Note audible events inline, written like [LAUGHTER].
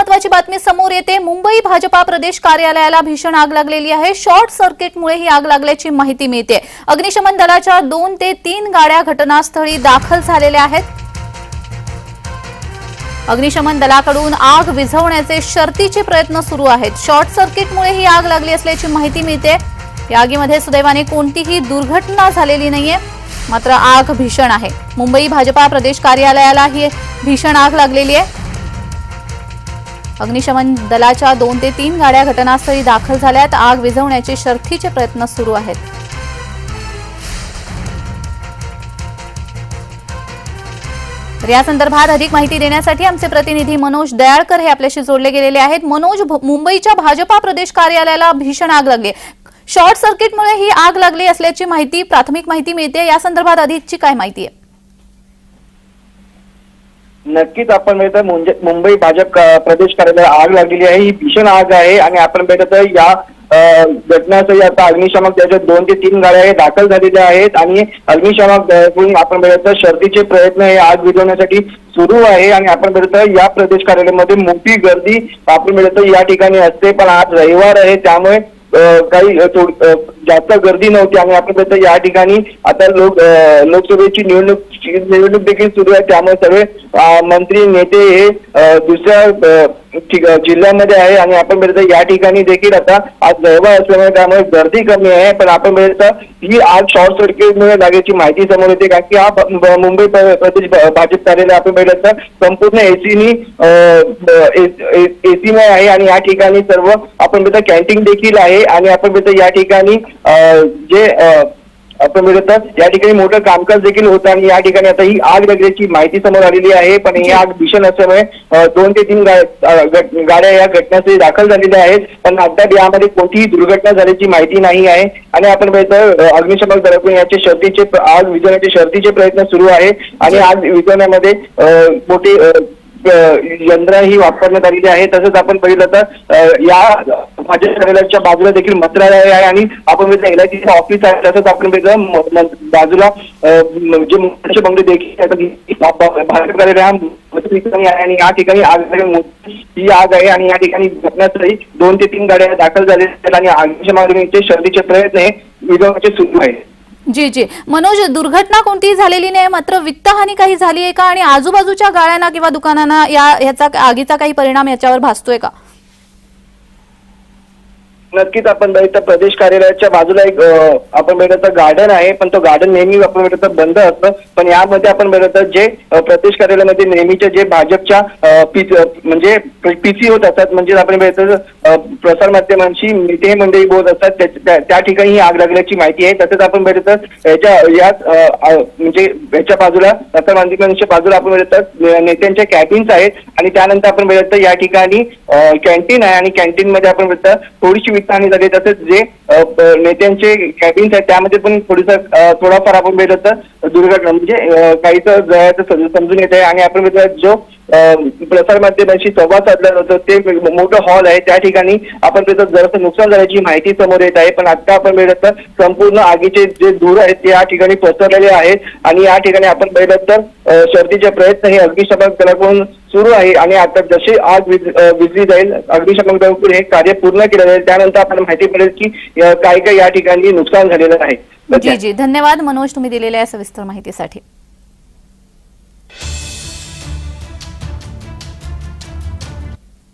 महत्वाची बातमी समोर येते. मुंबई भाजपा प्रदेश कार्यालयाला भीषण आग लागलेली आहे. शॉर्ट सर्किटमुळे ही आग लागल्याची माहिती मिळते. अग्निशमन दलाच्या दोन ते तीन गाड्या घटनास्थळी दाखल झालेल्या आहेत. अग्निशमन दलाकडून आग विझवण्याचे शर्तीचे प्रयत्न सुरू आहेत. शॉर्ट सर्किटमुळे ही आग लागली असल्याची माहिती मिळते. या आगीमध्ये सुदैवाने कोणतीही दुर्घटना झालेली नाहीये. मात्र आग भीषण आहे. मुंबई भाजपा प्रदेश कार्यालयाला ही भीषण आग लागलेली आहे. अग्निशमन दलाच्या दोन ते तीन गाड्या घटनास्थळी दाखल झाल्यात. आग विझवण्याचे शर्थीचे प्रयत्न सुरू आहेत. या संदर्भात अधिक माहिती देण्यासाठी आमचे प्रतिनिधी मनोज दयाळकर हे आपल्याशी जोडले गेलेले आहेत. मनोज मुंबईच्या भाजपा प्रदेश कार्यालयाला भीषण आग लागली. शॉर्ट सर्किटमुळे ही आग लागली असल्याची माहिती प्राथमिक माहिती मिळते. या संदर्भात अधिकची काय माहिती आहे? नक्कीच आपण म्हणजे बघितलं मुंबई भाजप प्रदेश कार्यालयाला आग लागलेली आहे. ही भीषण आग आहे आणि आपण बघितलं तर या अ, घटनास्थळी आता अग्निशामक त्याच्या दोन ते तीन गाड्या हे दाखल झालेल्या आहेत आणि अग्निशामक दलाकडून आपण बघितलं शर्तीचे प्रयत्न हे आग विझवण्यासाठी सुरू आहे आणि आपण बघितलं या प्रदेश कार्यालयामध्ये मोठी गर्दी आपण बघितलं या ठिकाणी असते. पण आज रविवार आहे त्यामुळे काही जास्त गर्दी नव्हती आणि आपण या ठिकाणी आता लोक लोकसभेची निवडणूक निवडणूक देखील सुरू आहे. त्यामुळे सगळे मंत्री नेते हे दुसऱ्या जिल्ह्यामध्ये आहे आणि आपण बघितलं या ठिकाणी देखील आता आज रविवार असल्यामुळे त्यामुळे गर्दी कमी आहे. पण आपण बघितलं ही आज शॉर्ट सर्किटमुळे जागेची माहिती समोर येते. कारण की हा मुंबई प्र- प्रदेश भाजप कार्यालय आपण बघितलं तर संपूर्ण एसीनी एसीमय आहे आणि या ठिकाणी सर्व आपण बघितलं कॅन्टीन देखील आहे. आणि आपण बघितलं या ठिकाणी जे आपण बघितलं या ठिकाणी मोठं कामकाज देखील होतं आणि या ठिकाणी आता ही आग लागल्याची माहिती समोर आलेली आहे पण ही आग भीषण असल्यामुळे दोन ते तीन गाड्या या घटनास्थळी दाखल झालेल्या आहेत पण अद्याप यामध्ये कोणतीही दुर्घटना झाल्याची माहिती नाही आहे. आणि आपण अ, अग्निशमक दलाकडून याचे शर्तीचे आग विझवण्याचे शर्तीचे प्रयत्न सुरू आहे आणि आग विझवण्यामध्ये अ, मोठे यंत्र ही वापरण्यात आलेली आहे. तसंच आपण बघितलं तर या भाजप कार्यालयाच्या बाजूला देखील मंत्रालय आहे आणि आपण बघितलं एलआयसीचं ऑफिस आहे. तसंच आपण बघितलं बाजूला जे मुख्य बंगले देखील भाजप कार्यालय हा ठिकाणी आहे आणि या ठिकाणी आग ही आग आहे आणि या ठिकाणी घटनास्थळी दोन ते तीन गाड्या दाखल झालेल्या आहेत आणि अग्निशमनाचे शर्तीचे प्रयत्न हे विझवण्याचे सुरू आहेत. जी जी. मनोज दुर्घटना कोणतीही झालेली नाही मात्र वित्तहानी काही झाली आहे का? आणि आजूबाजूच्या गाळ्यांना किंवा दुकानांना या ह्याचा आगीचा काही परिणाम याच्यावर भासतोय का? नक्कीच आपण बघितलं प्रदेश कार्यालयाच्या बाजूला एक आपण बघितलं गार्डन आहे पण तो गार्डन नेहमी आपण बघितलं बंद असतं. पण यामध्ये आपण बघितलं जे प्रदेश कार्यालयामध्ये नेहमीचे जे भाजपच्या पी म्हणजे पीसी होत असतात म्हणजे आपण बघितलं प्रसार माध्यमांशी नेते मंडळी बोलत असतात त्या- त्या- ठिकाणी ही आग लागल्याची माहिती आहे. तसंच आपण बघितलं याच्या याच म्हणजे याच्या बाजूला प्रसार माध्यमांच्या बाजूला आपण बघितलं नेत्यांच्या कॅबिन्स आहेत. आणि त्यानंतर आपण बघितलं या ठिकाणी कॅन्टीन आहे. आणि कॅन्टीन मध्ये आपण बघितलं थोडीशी वित्तहानी झाली तसेच जे नेत्यांचे कॅबिन्स आहेत त्यामध्ये पण थोडीसा थोडाफार आपण बघितलं तर दुर्घटना म्हणजे काही तर जळायचं समजून येत आहे. आणि आपण जो प्रसारमाध्यमांशी संवाद साधला जातो ते मोठं हॉल आहे. त्या ठिकाणी आपण त्याचं जरासं नुकसान झाल्याची माहिती समोर येत आहे. पण आता आपण मिळत तर संपूर्ण आगीचे जे धूर आहेत ते या ठिकाणी पसरलेले आहेत. आणि या ठिकाणी आपण बघितलं तर शर्तीचे प्रयत्न हे अग्निशमन दलाकडून सुरू आहे. आणि आता जशी आग विजली जाईल अग्निशमन दलाकडून हे कार्य पूर्ण केलं जाईल त्यानंतर आपण माहिती पडेल की काय काय या ठिकाणी नुकसान झालेलं आहे. [LAUGHS] जी जी. धन्यवाद मनोज तुम्ही दिलेल्या सविस्तर माहितीसाठी.